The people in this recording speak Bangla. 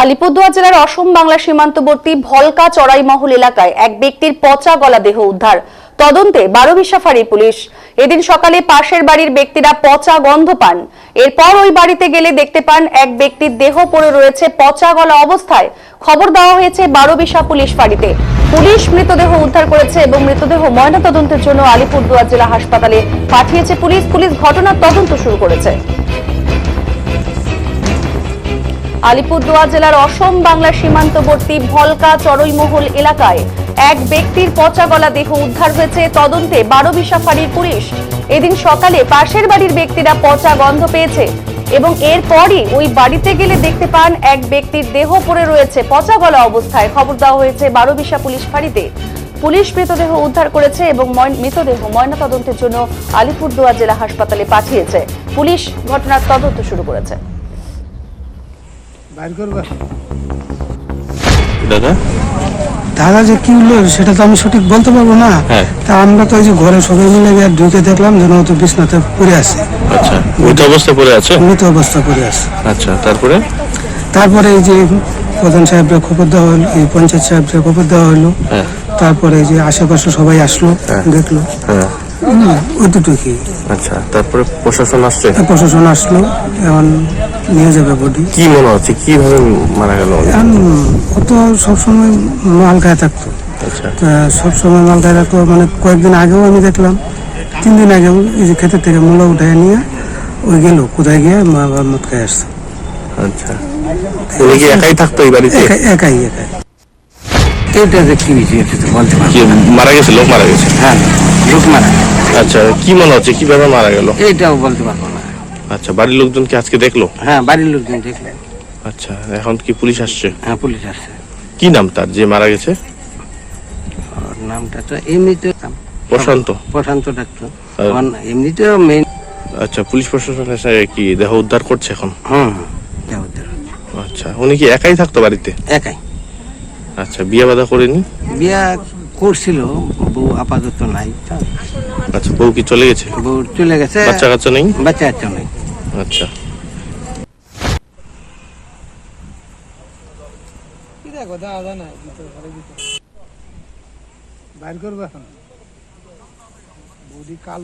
আলিপুরদুয়ার জেলার অসম বাংলা সীমান্তবর্তী ভলকা চড়াইমহল এলাকায় এক ব্যক্তির পচা গলা দেহ উদ্ধার। তদন্তে বারোবিশা ফাঁড়ি পুলিশ। এদিন সকালে পাশের বাড়ির ব্যক্তিরা পচা গন্ধ পান। এরপর ওই বাড়িতে গেলে দেখতে পান এক ব্যক্তির দেহ পড়ে রয়েছে পচা গলা অবস্থায়। খবর দেওয়া হয়েছে বারোবিশা পুলিশ ফাঁড়িতে। পুলিশ মৃতদেহ উদ্ধার করেছে এবং মৃতদেহ ময়নাতদন্তের জন্য আলিপুরদুয়ার জেলা হাসপাতালে পাঠিয়েছে পুলিশ। পুলিশ ঘটনার তদন্ত শুরু করেছে। আলিপুরদুয়ার জেলার অসম বাংলা সীমান্তবর্তী ভলকা চড়ইমহল এলাকায় এক ব্যক্তির পচা গলা দেহ উদ্ধার হয়েছে। তদন্তে বারোবিশা ফাঁড়ির পুলিশ। এদিন সকালে পাশের বাড়ির ব্যক্তিরা পচা গন্ধ পেয়েছে এবং এরপরই ওই বাড়িতে গেলে দেখতে পান এক ব্যক্তির দেহ পড়ে রয়েছে পচা গলা অবস্থায়। খবর দেওয়া হয়েছে বারোবিশা পুলিশ ফাঁড়িতে। পুলিশ মৃতদেহ উদ্ধার করেছে এবং মৃতদেহ ময়নাতদন্তের জন্য আলিপুরদুয়ার জেলা হাসপাতালে পাঠিয়েছে। পুলিশ ঘটনার তদন্ত শুরু করেছে। বাইর করবে? দাদা? দাদা যে কি হলো সেটা তো আমি সঠিক বলতে পারব না। হ্যাঁ। তা আমরা তো ওই যে ঘরে সবাই মিলে গিয়ে ঢুকে দেখলাম যেন তো বিছনাতে পড়ে আছে। আচ্ছা মৃত অবস্থা পড়ে আছে? মৃত অবস্থা পড়ে আছে। আচ্ছা তারপরে? তারপরে এই যে প্রধান সাহেবরা খবর দেওয়া হলো এই পঞ্চায়েত সাহেবরা খবর দেওয়া হলো। হ্যাঁ। তারপরে এই যে আশেপাশে সবাই আসলো দেখল। হ্যাঁ। আচ্ছা তারপরে প্রশাসন আসছে? প্রশাসন আসলো এখন নিয়ে যাবে বডি। কি মনে হচ্ছে? কীভাবে মারা গেল? এখন ও তো সবসময় মাল খায় থাকতো। আচ্ছা। তা সবসময় মাল খায় থাকতো মানে কয়েকদিন আগেও আমি দেখলাম তিন দিন আগেও এই যে ক্ষেতের থেকে মূলা উঠায় নিয়ে ওই গেল কোথায় গিয়ে মা বাবা মদ খাই আসছে। আচ্ছা। উনি কি একাই থাকতো এই বাড়িতে? একাই একাই একাই। এটা যে কি হয়েছে এটা তো বলতে পারব কি মারা গেছে? লোক মারা গেছে? হ্যাঁ লোক মারা আচ্ছা কি মনে হচ্ছে? কীভাবে মারা গেল? এইটাও বলতে পারব না। আচ্ছা বাড়ির লোকজন কি আজকে দেখল? হ্যাঁ বাড়ির লোকজন দেখলে। আচ্ছা এখন কি পুলিশ আসছে? হ্যাঁ পুলিশ আসছে। কি নাম তার যে মারা গেছে? ওর নামটা তো এমনিতে প্রশান্ত। প্রশান্ত ডাক্তার। এমনিতে মেন আচ্ছা পুলিশ প্রশাসন এসে কি দেহ উদ্ধার করছে এখন? হুম যা ওদের আচ্ছা উনি কি একাই থাকতো বাড়িতে? একাই। আচ্ছা বিয়ে বাধা করেনি? বিয়া করছিল বউ আপাতত নাই। আচ্ছা বউ কি চলে গেছে? বউ চলে গেছে। বাচ্চা কাচ্চা নেই। বাচ্চা কাচ্চা নেই আচ্ছা বাইর করবে এখন? বডি কালো।